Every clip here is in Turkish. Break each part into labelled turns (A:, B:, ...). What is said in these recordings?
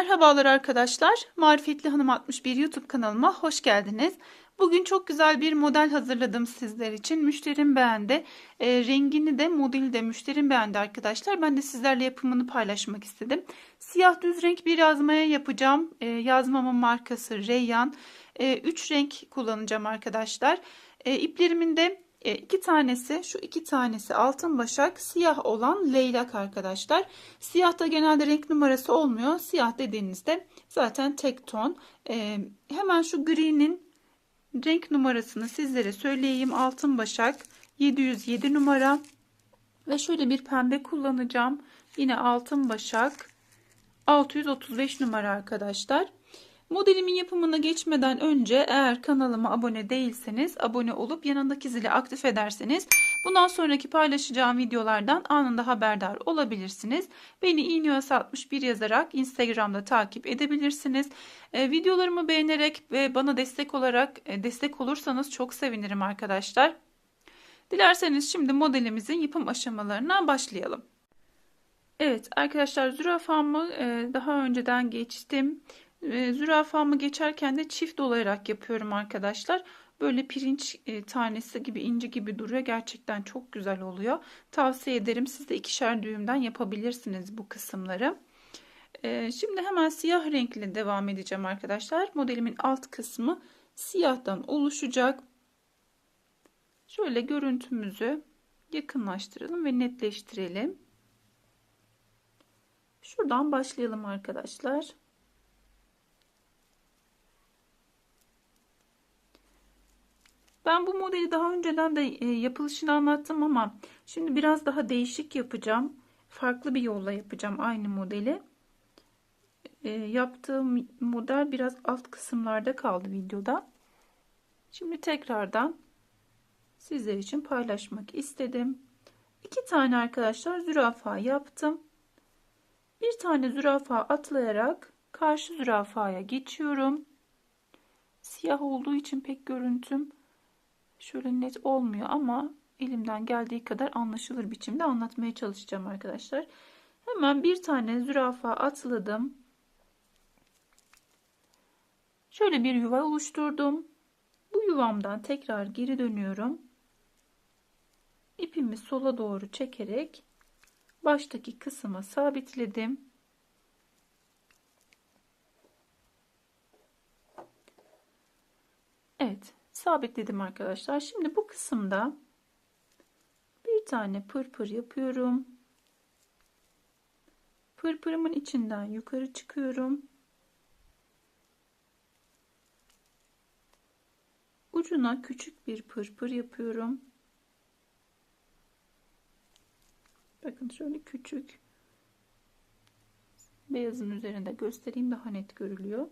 A: Merhabalar arkadaşlar. Marifetli Hanım 61 YouTube kanalıma hoş geldiniz. Bugün çok güzel bir model hazırladım sizler için. Müşterim beğendi. E, rengini de modeli de müşterim beğendi arkadaşlar. Ben de sizlerle yapımını paylaşmak istedim. Siyah düz renk bir yazmaya yapacağım. E, yazmamın markası Reyyan. 3 e, renk kullanacağım arkadaşlar. E, iplerimin de e, iki tanesi şu iki tanesi altın başak siyah olan leylak arkadaşlar. Siyahta genelde renk numarası olmuyor. Siyah dediğinizde zaten tek ton. E, hemen şu gri'nin renk numarasını sizlere söyleyeyim. Altın başak 707 numara. Ve şöyle bir pembe kullanacağım. Yine altın başak 635 numara arkadaşlar. Modelimin yapımına geçmeden önce eğer kanalıma abone değilseniz abone olup yanındaki zili aktif ederseniz bundan sonraki paylaşacağım videolardan anında haberdar olabilirsiniz. Beni iğneosa 61 yazarak Instagram'da takip edebilirsiniz. E, videolarımı beğenerek ve bana destek olarak e, destek olursanız çok sevinirim arkadaşlar. Dilerseniz şimdi modelimizin yapım aşamalarına başlayalım. Evet arkadaşlar zürafamı e, daha önceden geçtim. E, zürafamı geçerken de çift dolayarak yapıyorum arkadaşlar. Böyle pirinç e, tanesi gibi ince gibi duruyor. Gerçekten çok güzel oluyor. Tavsiye ederim. Siz de ikişer düğümden yapabilirsiniz bu kısımları. E, şimdi hemen siyah renkli devam edeceğim arkadaşlar. Modelimin alt kısmı siyahtan oluşacak. Şöyle görüntümüzü yakınlaştıralım ve netleştirelim. Şuradan başlayalım arkadaşlar. Ben bu modeli daha önceden de e, yapılışını anlattım ama şimdi biraz daha değişik yapacağım. Farklı bir yolla yapacağım aynı modeli. E, yaptığım model biraz alt kısımlarda kaldı videoda. Şimdi tekrardan sizler için paylaşmak istedim. İki tane arkadaşlar zürafa yaptım. Bir tane zürafa atlayarak karşı zürafaya geçiyorum. Siyah olduğu için pek görüntüm şöyle net olmuyor ama elimden geldiği kadar anlaşılır biçimde anlatmaya çalışacağım arkadaşlar. Hemen bir tane zürafa atladım. Şöyle bir yuva oluşturdum. Bu yuvamdan tekrar geri dönüyorum. İpimi sola doğru çekerek baştaki kısma sabitledim. Evet sabitledim arkadaşlar. Şimdi bu kısımda bir tane pırpır yapıyorum. Pırpırımın içinden yukarı çıkıyorum. Ucuna küçük bir pırpır yapıyorum. Bakın şöyle küçük. Beyazın üzerinde göstereyim daha net görülüyor.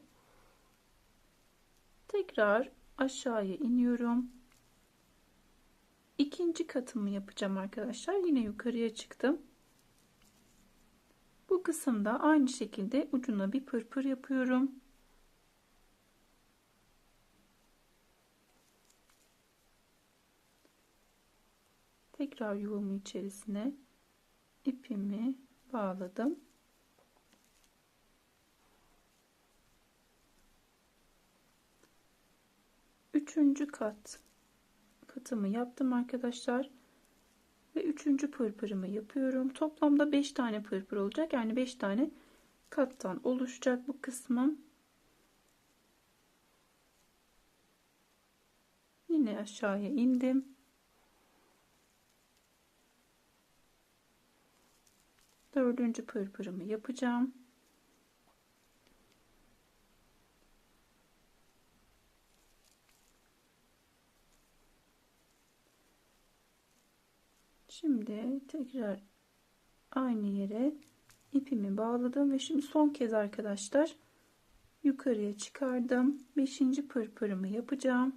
A: Tekrar aşağıya iniyorum. İkinci katımı yapacağım arkadaşlar. Yine yukarıya çıktım. Bu kısımda aynı şekilde ucuna bir pırpır yapıyorum. Tekrar yuvamın içerisine ipimi bağladım. Üçüncü kat katımı yaptım arkadaşlar. Ve üçüncü pırpırımı yapıyorum. Toplamda 5 tane pırpır olacak. Yani 5 tane kattan oluşacak bu kısmım. Yine aşağıya indim. Dördüncü pırpırımı yapacağım. Şimdi tekrar aynı yere ipimi bağladım ve şimdi son kez arkadaşlar yukarıya çıkardım. Beşinci pırpırımı yapacağım.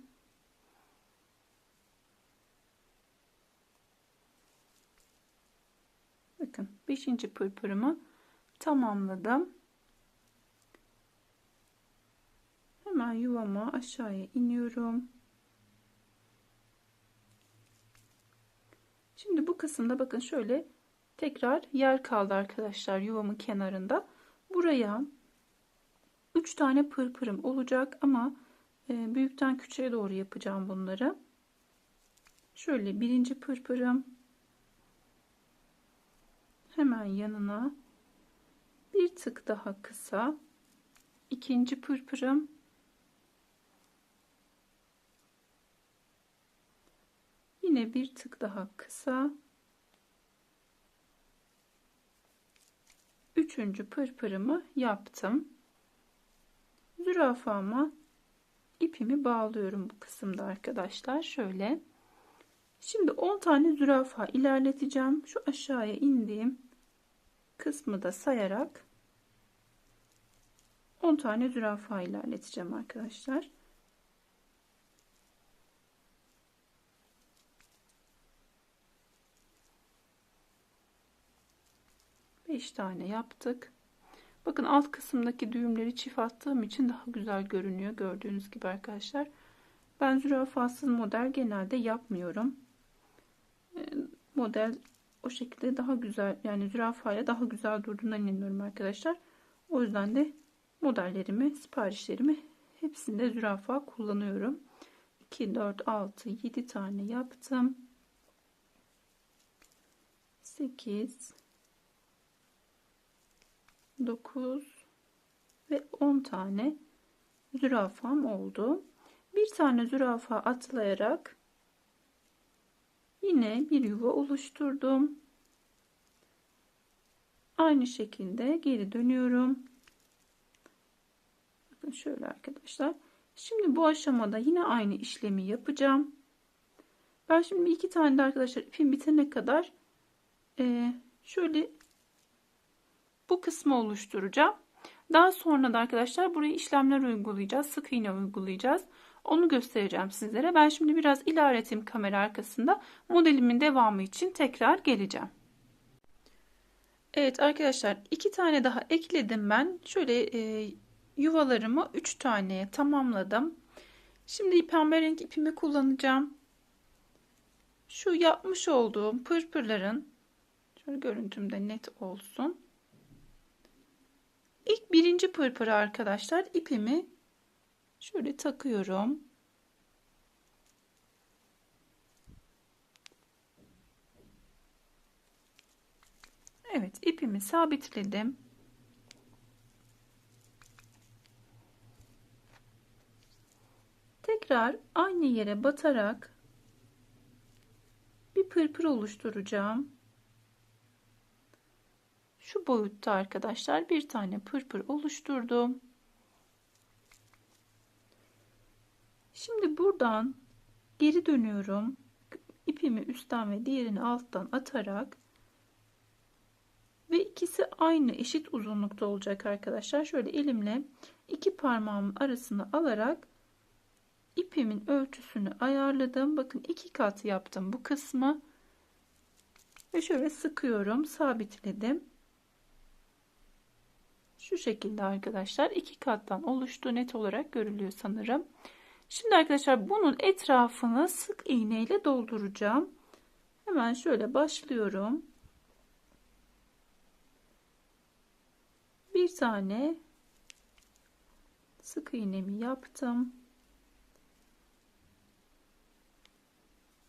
A: Bakın beşinci pırpırımı tamamladım. Hemen yuvama aşağıya iniyorum. Şimdi bu kısımda bakın şöyle tekrar yer kaldı arkadaşlar yuvamın kenarında. Buraya 3 tane pırpırım olacak ama e, büyükten küçüğe doğru yapacağım bunları. Şöyle birinci pırpırım hemen yanına bir tık daha kısa ikinci pırpırım yine bir tık daha kısa. Üçüncü pırpırımı yaptım. Zürafama ipimi bağlıyorum bu kısımda arkadaşlar. Şöyle. Şimdi 10 tane zürafa ilerleteceğim. Şu aşağıya indiğim kısmı da sayarak 10 tane zürafa ilerleteceğim arkadaşlar. Beş tane yaptık. Bakın alt kısımdaki düğümleri çift attığım için daha güzel görünüyor. Gördüğünüz gibi arkadaşlar. Ben zürafasız model genelde yapmıyorum. Ee, model o şekilde daha güzel yani zürafayla daha güzel durduğundan inanıyorum arkadaşlar. O yüzden de modellerimi, siparişlerimi hepsinde zürafa kullanıyorum. 2, 4, 6, 7 tane yaptım. 8, 9 ve 10 tane zürafam oldu. Bir tane zürafa atlayarak yine bir yuva oluşturdum. Aynı şekilde geri dönüyorum. Bakın şöyle arkadaşlar. Şimdi bu aşamada yine aynı işlemi yapacağım. Ben şimdi iki tane de arkadaşlar ipim bitene kadar şöyle bu kısmı oluşturacağım. Daha sonra da arkadaşlar buraya işlemler uygulayacağız. Sık iğne uygulayacağız. Onu göstereceğim sizlere. Ben şimdi biraz ilerleteyim kamera arkasında. Modelimin devamı için tekrar geleceğim. Evet arkadaşlar iki tane daha ekledim ben. Şöyle e, yuvalarımı 3 taneye tamamladım. Şimdi pembe ipimi kullanacağım. Şu yapmış olduğum pırpırların şöyle görüntümde net olsun. İlk birinci pırpırı arkadaşlar ipimi şöyle takıyorum. Evet ipimi sabitledim. Tekrar aynı yere batarak bir pırpır oluşturacağım. Şu boyutta arkadaşlar bir tane pırpır oluşturdum. Şimdi buradan geri dönüyorum. İpimi üstten ve diğerini alttan atarak ve ikisi aynı eşit uzunlukta olacak arkadaşlar. Şöyle elimle iki parmağımın arasını alarak ipimin ölçüsünü ayarladım. Bakın iki kat yaptım bu kısmı. Ve şöyle sıkıyorum, sabitledim. Şu şekilde arkadaşlar iki kattan oluştu net olarak görülüyor sanırım. Şimdi arkadaşlar bunun etrafını sık iğne ile dolduracağım. Hemen şöyle başlıyorum. Bir tane sık iğnemi yaptım.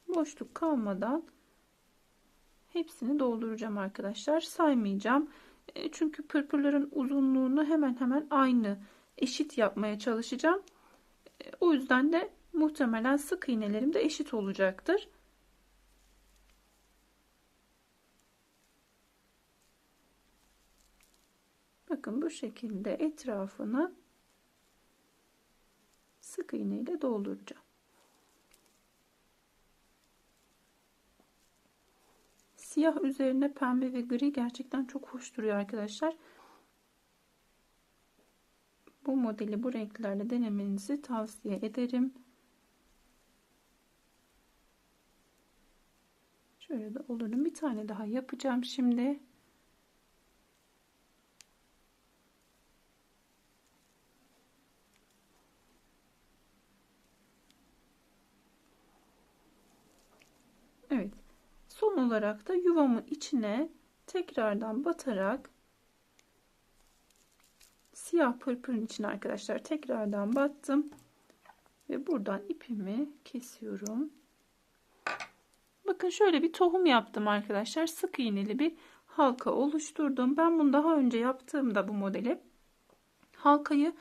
A: Boşluk kalmadan hepsini dolduracağım arkadaşlar. Saymayacağım. E, çünkü pırpırların uzunluğunu hemen hemen aynı eşit yapmaya çalışacağım. E, o yüzden de muhtemelen sık iğnelerim de eşit olacaktır. Bakın bu şekilde etrafını sık iğne ile dolduracağım. Siyah üzerine pembe ve gri gerçekten çok hoş duruyor arkadaşlar. Bu modeli bu renklerle denemenizi tavsiye ederim. Şöyle de olurum. Bir tane daha yapacağım şimdi. Evet. Son olarak da yuvamın içine tekrardan batarak siyah pırpırın için arkadaşlar tekrardan battım. Ve buradan ipimi kesiyorum. Bakın şöyle bir tohum yaptım arkadaşlar. Sık iğneli bir halka oluşturdum. Ben bunu daha önce yaptığımda bu modeli halkayı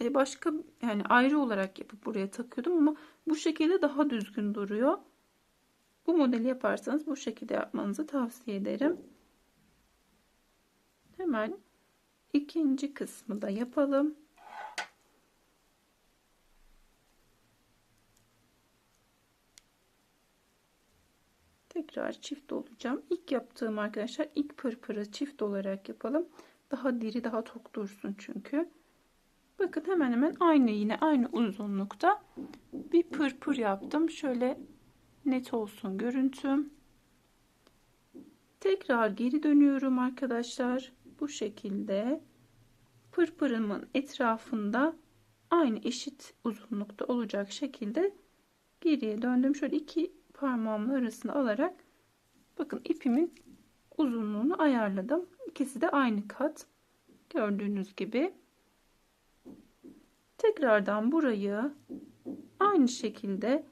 A: e, başka yani ayrı olarak yapıp buraya takıyordum ama bu şekilde daha düzgün duruyor. Bu modeli yaparsanız bu şekilde yapmanızı tavsiye ederim. Hemen ikinci kısmı da yapalım. Tekrar çift olacağım. İlk yaptığım arkadaşlar ilk pırpırı çift olarak yapalım. Daha diri daha tok dursun çünkü. Bakın hemen hemen aynı yine aynı uzunlukta bir pırpır yaptım. Şöyle net olsun görüntüm. Tekrar geri dönüyorum arkadaşlar. Bu şekilde pırpırımın etrafında aynı eşit uzunlukta olacak şekilde geriye döndüm. Şöyle iki parmağımın arasına alarak bakın ipimin uzunluğunu ayarladım. İkisi de aynı kat. Gördüğünüz gibi. Tekrardan burayı aynı şekilde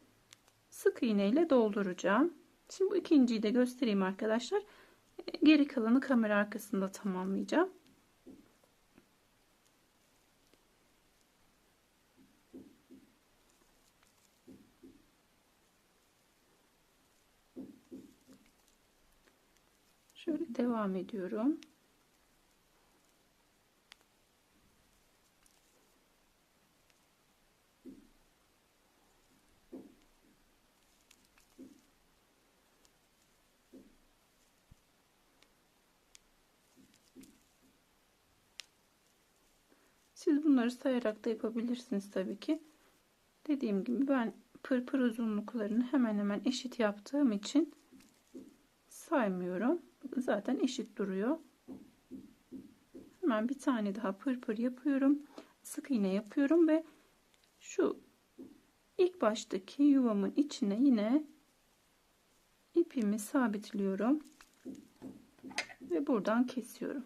A: sık iğne ile dolduracağım. Şimdi bu ikinciyi de göstereyim arkadaşlar. Geri kalanı kamera arkasında tamamlayacağım. Şöyle devam ediyorum. Siz bunları sayarak da yapabilirsiniz tabii ki. Dediğim gibi ben pırpır uzunluklarını hemen hemen eşit yaptığım için saymıyorum. Zaten eşit duruyor. Hemen bir tane daha pırpır yapıyorum. Sık iğne yapıyorum ve şu ilk baştaki yuvamın içine yine ipimi sabitliyorum. Ve buradan kesiyorum.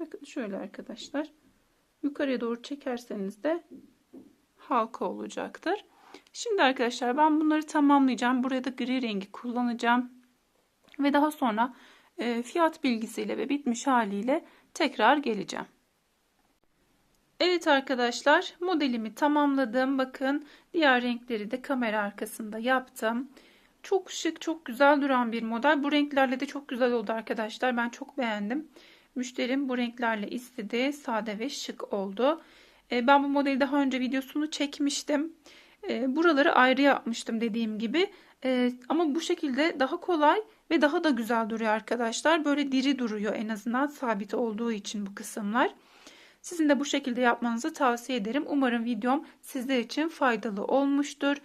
A: Bakın şöyle arkadaşlar. Yukarıya doğru çekerseniz de halka olacaktır. Şimdi arkadaşlar ben bunları tamamlayacağım. Buraya da gri rengi kullanacağım. Ve daha sonra e, fiyat bilgisiyle ve bitmiş haliyle tekrar geleceğim. Evet arkadaşlar modelimi tamamladım. Bakın diğer renkleri de kamera arkasında yaptım. Çok şık çok güzel duran bir model. Bu renklerle de çok güzel oldu arkadaşlar. Ben çok beğendim. Müşterim bu renklerle istedi. Sade ve şık oldu. E, ben bu modeli daha önce videosunu çekmiştim. E, buraları ayrı yapmıştım dediğim gibi. E, ama bu şekilde daha kolay ve daha da güzel duruyor arkadaşlar. Böyle diri duruyor en azından sabit olduğu için bu kısımlar. Sizin de bu şekilde yapmanızı tavsiye ederim. Umarım videom sizler için faydalı olmuştur.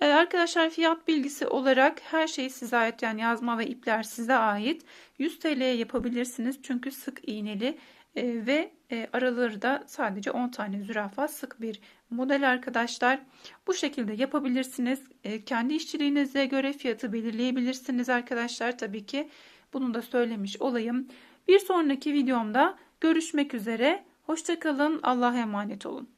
A: Ee, arkadaşlar fiyat bilgisi olarak her şey size ait yani yazma ve ipler size ait. 100 TL'ye yapabilirsiniz çünkü sık iğneli e, ve e, araları da sadece 10 tane zürafa sık bir model arkadaşlar. Bu şekilde yapabilirsiniz. E, kendi işçiliğinize göre fiyatı belirleyebilirsiniz arkadaşlar tabii ki. Bunu da söylemiş olayım. Bir sonraki videomda görüşmek üzere. Hoşçakalın. Allah'a emanet olun.